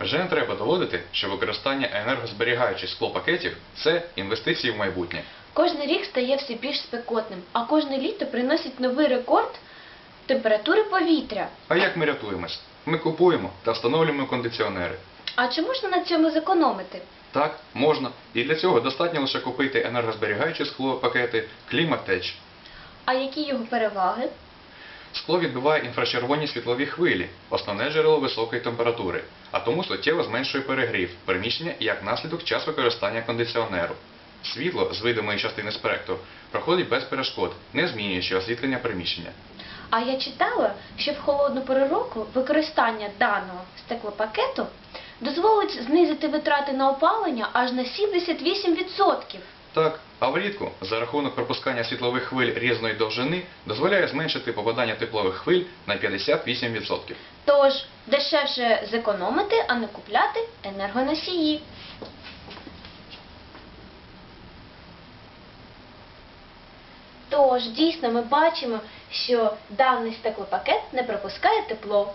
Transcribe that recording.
Вже не треба доводити, що використання енергозберігаючих склопакетів це інвестиції в майбутнє. Кожний рік стає все більш спекотним, а кожне літо приносить новий рекорд температури повітря. А як ми рятуємось? Ми купуємо та встановлюємо кондиціонери. А чи можна на цьому зекономити? Так, можна. І для цього достатньо лише купити енергозберігаючі склопакети Кліматеч. А які його переваги? Скло відбиває інфрачервоні світлові хвилі, основне джерело високої температури, а тому суттєво зменшує перегрів приміщення і як наслідок час використання кондиціонеру. Світло з видимої частини спектру проходить без перешкод, не змінюючи освітлення приміщення. А я читала, що в холодну пору року використання даного стеклопакету дозволить знизити витрати на опалення аж на 78%. Так, а влітку за рахунок пропускання світлових хвиль різної довжини дозволяє зменшити попадання теплових хвиль на 58%. Тож дешевше зекономити, а не купляти енергоносії. Тож, дійсно, ми бачимо, що даний стеклопакет не пропускає тепло.